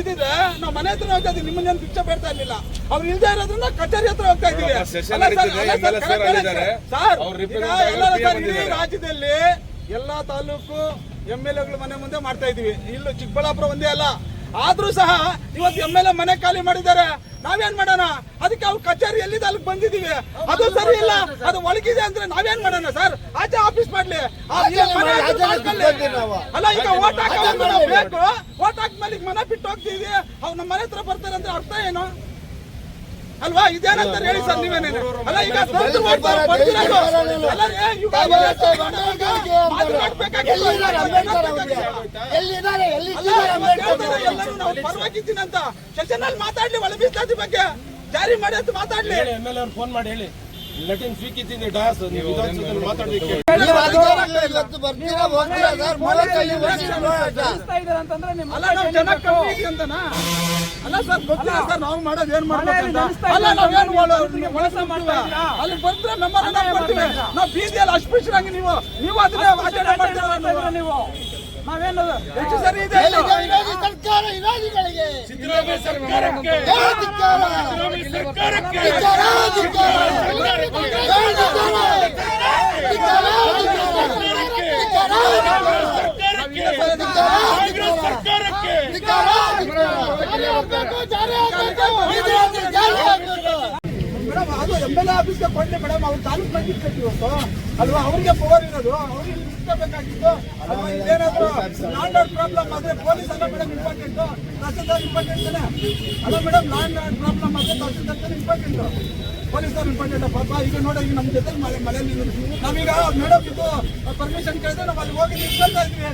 ಇದ್ದಿದ್ರೆ ನಾವು ಮನೆ ಹತ್ರ ಹೋಗ್ತಾ ಇದ್ದೀವಿ ನಿಮ್ಮನ್ನ ಭಿಕ್ಷೆ ಬೇಡ್ತಾ ಇರ್ಲಿಲ್ಲ. ಅವ್ರು ಇಲ್ದೇ ಇರೋದ್ರಿಂದ ಕಚೇರಿ ಹತ್ರ ಹೋಗ್ತಾ ಇದ್ದೀವಿ. ಸರ್. ರಾಜ್ಯದಲ್ಲಿ ಎಲ್ಲಾ ತಾಲೂಕು ಎಂ ಎಲ್ ಎಗಳು ಮನೆ ಮುಂದೆ ಮಾಡ್ತಾ ಇದೀವಿ ಇಲ್ಲೂ ಚಿಕ್ಕಬಳ್ಳಾಪುರ ಒಂದೇ ಅಲ್ಲ. ಆದ್ರೂ ಸಹ ಇವತ್ತು ಎಂ ಎಲ್ ಎ ಮನೆ ಖಾಲಿ ಮಾಡಿದ್ದಾರೆ. ನಾವೇನ್ ಮಾಡೋಣ? ಅದಕ್ಕೆ ಅವ್ರ ಕಚೇರಿ ಎಲ್ಲಿದೆ? ಅಲ್ಲಿಗೆ ಬಂದಿದೀವಿ ಅದು ಸರಿ ಇಲ್ಲ. ಅದು ಒಳಗಿದೆ ಅಂದ್ರೆ ನಾವೇನ್ ಮಾಡೋಣ ಸರ್? ಆಚೆ ಆಫೀಸ್ ಮಾಡ್ಲಿ. ಅಲ್ಲ ಈಗ ಓಟ್ ಹಾಕೋದು ಬೇಕು. ಓಟ್ ಹಾಕ್ಮೇಲೆ ಮನೆ ಬಿಟ್ಟು ಹೋಗ್ತೀವಿ ಅವ್ರು ನಮ್ಮ ಮನೆ ಹತ್ರ ಬರ್ತಾರೆ ಅಂದ್ರೆ ಅರ್ಥ ಏನು? ಅಲ್ವಾ? ಇದೇನಂತ ಹೇಳಿ ಸರ್ ನೀವೇನೇನು ಅಲ್ಲ ಈಗ. ಅಲ್ಲ ಎಲ್ಲಿದ್ದಾರೆ ಎಲ್ಲರೂ ನಾವು ಪರವಾಗಿದ್ದೀನಿ ಅಂತ ಸೆಷನ್ ಮಾತಾಡ್ಲಿ ಒಳ ಮೀಸಲಾತಿ ಬಗ್ಗೆ. ಜಾರಿ ಮಾಡಿ ಅಂತ ಮಾತಾಡ್ಲಿ. ಎಂ ಎಲ್ ಅವ್ರು ಫೋನ್ ಮಾಡಿ ಹೇಳಿ. ಲಟಿನ್ ಇನ್ ಡಾಸ್. ನೀವು ವಿಧಾನಸೌಧದಲ್ಲಿ ಮಾತಾಡ್ಲಿಕ್ಕೆ ಬರ್ತೀರಾ ಹೋಗ್ತೀರಾ ಸರ್? ವರ್ಷ ನೋಡೋಣ ಅಲ್ಲ ನಾವು ಕಮ್ಮಿ ಅಂತನಾ ಅಲ್ಲ ಸರ್ ಗೊತ್ತಿಲ್ಲ ಸರ್ ನಾವು ಮಾಡೋದು ಏನ್ ಮಾಡ್ಬೇಕಂತ ಅಲ್ಲ ನಾವೇನು ಒಳಸ ಮಾಡ್ತೀವಿ ಅಲ್ಲಿ ಬಂದ್ರೆ ನಂಬರ್ ಕೊಡ್ತೀವಿ. ನಾವು ಬೀದಿಯಲ್ಲಿ ಅಸ್ಪೃಶ್ಯರಾಗಿ ನೀವು ನೀವು ಅದನ್ನ ಆಚರಣೆ ಮಾಡ್ತೀರ ನೀವು? ನಾವೇನು ಹೆಚ್ಚು ಸರಿ ಇದೆ ಸರ್ಕಾರ ವಿರೋಧಿಗಳಿಗೆ ಸಿದ್ದರಾಮಯ್ಯ ಸರ್ಕಾರಕ್ಕೆ. ಸರ್ಕಾರಕ್ಕೆ. ಮೇಡಮ್ ಅದು ಎಂ ಎಲ್ ಎ ಆಫೀಸ್ಗೆ ಕೊಡ್ಲಿ ಮೇಡಮ್. ಅವ್ರು ತಾಲೂಕು ಬಂದಿರ್ಬೇಕು ಇವತ್ತು ಅಲ್ವಾ? ಅವ್ರಿಗೆ ಪವರ್ ಇರೋದು. ಅವ್ರಿಗೆ ನಿಲ್ಸ್ಕೋಬೇಕಾಗಿತ್ತು ಅಲ್ವಾ? ಇದೇನಾದ್ರು ಲ್ಯಾಂಡ್ ಪ್ರಾಬ್ಲಮ್ ಆದ್ರೆ ಪೊಲೀಸ್ ಅಲ್ಲ ಮೇಡಮ್ ಇಂಪಾರ್ಟೆಂಟ್ ತಹಸೀಲ್ದಾರ್ ಇಂಪಾರ್ಟೆಂಟ್ ತಾನೆ? ಅಲ್ಲ ಮೇಡಮ್? ಲ್ಯಾಂಡ್ ಆರ್ಡರ್ ಪ್ರಾಬ್ಲಮ್ ಆದ್ರೆ ತಹಸೀಲ್ದಾರ್ ಇಂಪಾರ್ಟೆಂಟ್ ಪೊಲೀಸರು ಇಂಪಾರ್ಟೆಂಟ್ ಪಾಪ ಈಗ ನೋಡಿ ಈಗ ನಮ್ಮ ಜೊತೆ ಮನೆ ಮನೆಯಲ್ಲಿ ನಾವೀಗ ಮೇಡಮ್ ಇದು ಪರ್ಮಿಷನ್ ಕೇಳಿದ್ರೆ ನಾವು ಅಲ್ಲಿ ಹೋಗಿ ನಿಲ್ಸ್ಕೊಳ್ತಾ ಇದ್ವಿ.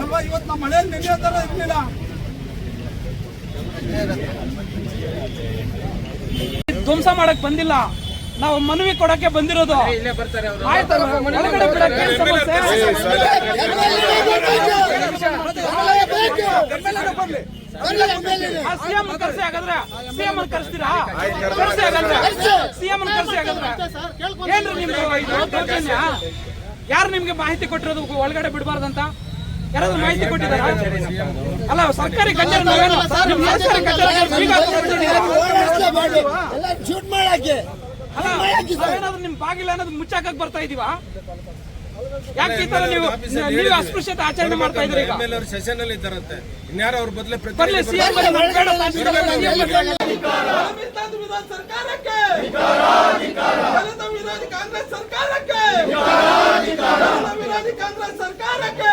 ಅಲ್ವಾ? ಇವತ್ತು ನಮ್ಮ ಮಳೆಯಲ್ಲಿ ನೆನೆಯೋ ಥರ ಇರಲಿಲ್ಲ. ಧ್ವಂಸ ಮಾಡಕ್ ಬಂದಿಲ್ಲ. ನಾವು ಮನವಿ ಕೊಡಕ್ಕೆ ಬಂದಿರೋದು. ಸಿಎಂ ಕರ್ಸಿ ಹಾಗಾದ್ರೆ. ಸಿಎಂ ಕರ್ಸ್ತೀರಾ? ಕರ್ಸಿ ಹಾಗಾದ್ರೆ. ಸಿಎಂ ಕರ್ಸಿ ಹಾಗಾದ್ರೆ. ಏನ್ರಿ ದೌರ್ಜನ್ಯ? ಯಾರು ನಿಮ್ಗೆ ಮಾಹಿತಿ ಕೊಟ್ಟಿರೋದು? ಒಳಗಡೆ ಬಿಡಬಾರ್ದಂತ? ಯಾರಾದ್ರೂ ಮಾಹಿತಿ ಕೊಟ್ಟಿದ್ದಾರೆ? ಅಲ್ಲ ಸರ್ಕಾರಿ ಕಚೇರಿ ಸರ್ಕಾರಿ ಅಲ್ಲ ನಿಮ್ ಬಾಗಿಲ ಅನ್ನೋದು ಮುಚ್ಚಾಕಕ್ ಬರ್ತಾ ಇದೀವಾ? ಯಾಕೆ ಈ ತರ ನೀವು ನೀವು ಅಸ್ಪೃಶ್ಯತೆ ಆಚರಣೆ ಮಾಡ್ತಾ ಇದ್ರಿ ಈಗ? ಸೆಷನ್ ಅಲ್ಲಿ ಇದ್ದಾರಂತೆ. ಇನ್ಯಾರು ಅವ್ರ ಬದಲೇ ಬರ್ಲಿ ಸಿಎಂ ಪಾಕಿಸ್ತಾನದ ವಿರೋಧ ಸರ್ಕಾರಕ್ಕೆ. ದಲಿತ ವಿರೋಧಿ ಕಾಂಗ್ರೆಸ್ ಸರ್ಕಾರಕ್ಕೆ. ದಲಿತ ವಿರೋಧಿ ಕಾಂಗ್ರೆಸ್ ಸರ್ಕಾರಕ್ಕೆ.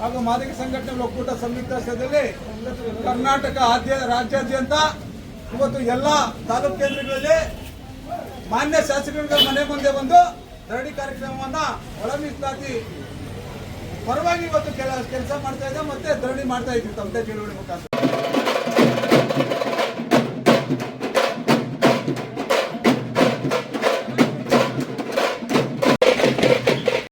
ಹಾಗೂ ಮಾದಕ ಸಂಘಟನೆಗಳ ಒಕ್ಕೂಟ ಸಂಯುಕ್ತಾಶ್ರಯದಲ್ಲಿ ಕರ್ನಾಟಕ ರಾಜ್ಯಾದ್ಯಂತ ಇವತ್ತು ಎಲ್ಲ ತಾಲೂಕು ಕೇಂದ್ರಗಳಲ್ಲಿ ಮಾನ್ಯ ಶಾಸಕರುಗಳ ಮನೆ ಮುಂದೆ ಬಂದು ಧರಣಿ ಕಾರ್ಯಕ್ರಮವನ್ನ ಒಳ ಪರವಾಗಿ ಇವತ್ತು ಕೆಲ ಕೆಲಸ ಮಾಡ್ತಾ ಇದೆ, ಮತ್ತೆ ಧರಣಿ ಮಾಡ್ತಾ ಇದ್ದೀವಿ. ತಮ್ಮದೇ ಚಳುವಳಿ ಮುಖಾಂತರ.